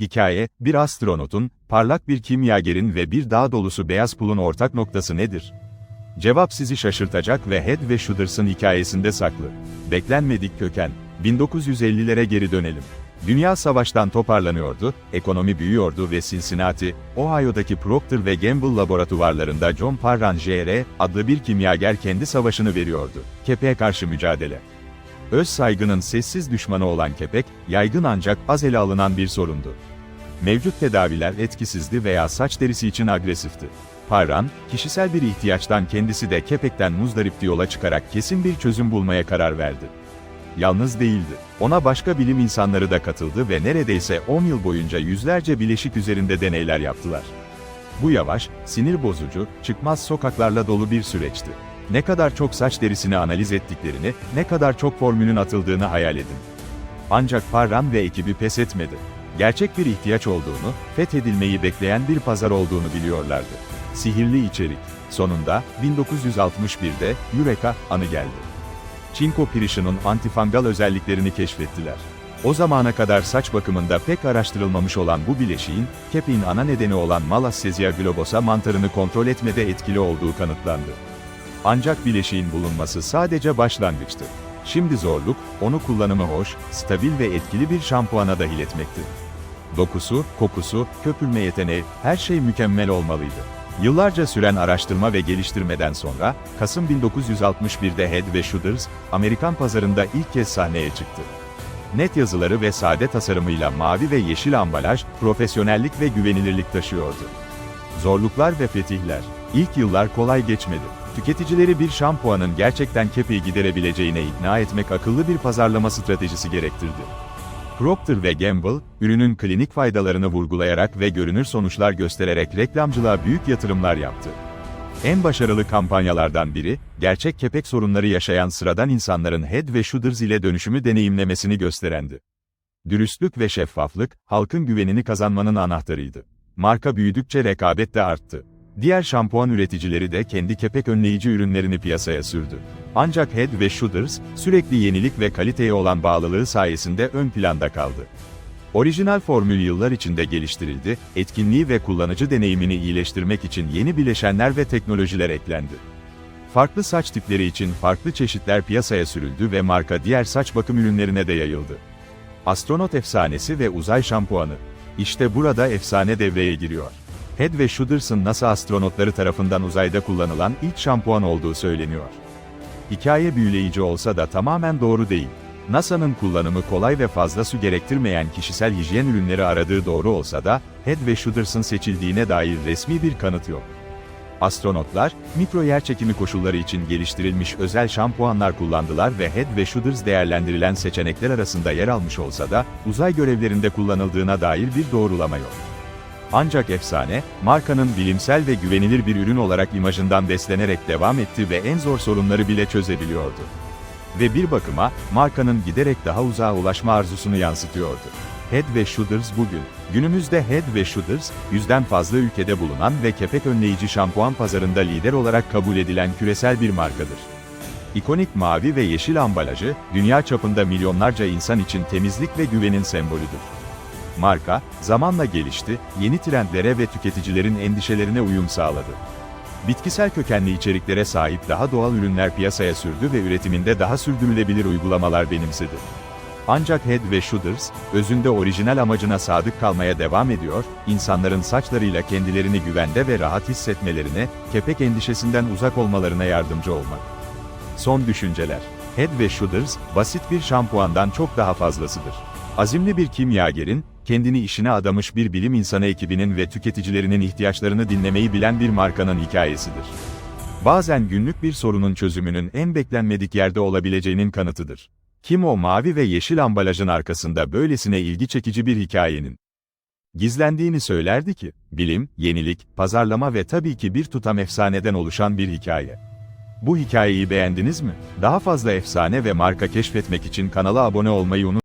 Hikaye, bir astronotun, parlak bir kimyagerin ve bir dağ dolusu beyaz pulun ortak noktası nedir? Cevap sizi şaşırtacak ve Head ve Shoulders'ın hikayesinde saklı. Beklenmedik köken. 1950'lere geri dönelim. Dünya savaştan toparlanıyordu, ekonomi büyüyordu ve Cincinnati, Ohio'daki Procter ve Gamble laboratuvarlarında John Parran Jr. adlı bir kimyager kendi savaşını veriyordu. Kepeğe karşı mücadele. Öz saygının sessiz düşmanı olan kepek, yaygın ancak az ele alınan bir sorundu. Mevcut tedaviler etkisizdi veya saç derisi için agresifti. Parran, kişisel bir ihtiyaçtan kendisi de kepekten muzdaripti yola çıkarak kesin bir çözüm bulmaya karar verdi. Yalnız değildi. Ona başka bilim insanları da katıldı ve neredeyse 10 yıl boyunca yüzlerce bileşik üzerinde deneyler yaptılar. Bu yavaş, sinir bozucu, çıkmaz sokaklarla dolu bir süreçti. Ne kadar çok saç derisini analiz ettiklerini, ne kadar çok formülün atıldığını hayal edin. Ancak Parran ve ekibi pes etmedi. Gerçek bir ihtiyaç olduğunu, fethedilmeyi bekleyen bir pazar olduğunu biliyorlardı. Sihirli içerik. Sonunda, 1961'de, Eureka, anı geldi. Çinko pirişinin antifangal özelliklerini keşfettiler. O zamana kadar saç bakımında pek araştırılmamış olan bu bileşiğin, kepeğin ana nedeni olan Malassezia globosa mantarını kontrol etmede etkili olduğu kanıtlandı. Ancak bileşiğin bulunması sadece başlangıçtı. Şimdi zorluk, onu kullanımı hoş, stabil ve etkili bir şampuana dahil etmekti. Dokusu, kokusu, köpürme yeteneği, her şey mükemmel olmalıydı. Yıllarca süren araştırma ve geliştirmeden sonra, Kasım 1961'de Head ve Shoulders, Amerikan pazarında ilk kez sahneye çıktı. Net yazıları ve sade tasarımıyla mavi ve yeşil ambalaj, profesyonellik ve güvenilirlik taşıyordu. Zorluklar ve fetihler. İlk yıllar kolay geçmedi. Tüketicileri bir şampuanın gerçekten kepeği giderebileceğine ikna etmek akıllı bir pazarlama stratejisi gerektirdi. Procter ve Gamble, ürünün klinik faydalarını vurgulayarak ve görünür sonuçlar göstererek reklamcılığa büyük yatırımlar yaptı. En başarılı kampanyalardan biri, gerçek kepek sorunları yaşayan sıradan insanların Head ve Shoulders ile dönüşümü deneyimlemesini gösterendi. Dürüstlük ve şeffaflık, halkın güvenini kazanmanın anahtarıydı. Marka büyüdükçe rekabet de arttı. Diğer şampuan üreticileri de kendi kepek önleyici ürünlerini piyasaya sürdü. Ancak Head ve Shoulders, sürekli yenilik ve kaliteye olan bağlılığı sayesinde ön planda kaldı. Orijinal formül yıllar içinde geliştirildi, etkinliği ve kullanıcı deneyimini iyileştirmek için yeni bileşenler ve teknolojiler eklendi. Farklı saç tipleri için farklı çeşitler piyasaya sürüldü ve marka diğer saç bakım ürünlerine de yayıldı. Astronot efsanesi ve uzay şampuanı. İşte burada efsane devreye giriyor. Head ve Shoulders'ın NASA astronotları tarafından uzayda kullanılan ilk şampuan olduğu söyleniyor. Hikaye büyüleyici olsa da tamamen doğru değil. NASA'nın kullanımı kolay ve fazla su gerektirmeyen kişisel hijyen ürünleri aradığı doğru olsa da, Head ve Shoulders'ın seçildiğine dair resmi bir kanıt yok. Astronotlar, mikro yerçekimi koşulları için geliştirilmiş özel şampuanlar kullandılar ve Head ve Shoulders değerlendirilen seçenekler arasında yer almış olsa da, uzay görevlerinde kullanıldığına dair bir doğrulama yok. Ancak efsane, markanın bilimsel ve güvenilir bir ürün olarak imajından beslenerek devam etti ve en zor sorunları bile çözebiliyordu. Ve bir bakıma, markanın giderek daha uzağa ulaşma arzusunu yansıtıyordu. Head ve Shoulders bugün, günümüzde Head ve Shoulders, yüzden fazla ülkede bulunan ve kepek önleyici şampuan pazarında lider olarak kabul edilen küresel bir markadır. İkonik mavi ve yeşil ambalajı, dünya çapında milyonlarca insan için temizlik ve güvenin sembolüdür. Marka, zamanla gelişti, yeni trendlere ve tüketicilerin endişelerine uyum sağladı. Bitkisel kökenli içeriklere sahip daha doğal ürünler piyasaya sürdü ve üretiminde daha sürdürülebilir uygulamalar benimsedi. Ancak Head ve Shoulders, özünde orijinal amacına sadık kalmaya devam ediyor, insanların saçlarıyla kendilerini güvende ve rahat hissetmelerine, kepek endişesinden uzak olmalarına yardımcı olmak. Son düşünceler. Head ve Shoulders, basit bir şampuandan çok daha fazlasıdır. Azimli bir kimyagerin, kendini işine adamış bir bilim insanı ekibinin ve tüketicilerinin ihtiyaçlarını dinlemeyi bilen bir markanın hikayesidir. Bazen günlük bir sorunun çözümünün en beklenmedik yerde olabileceğinin kanıtıdır. Kim o mavi ve yeşil ambalajın arkasında böylesine ilgi çekici bir hikayenin gizlendiğini söylerdi ki, bilim, yenilik, pazarlama ve tabii ki bir tutam efsaneden oluşan bir hikaye. Bu hikayeyi beğendiniz mi? Daha fazla efsane ve marka keşfetmek için kanala abone olmayı unutmayın.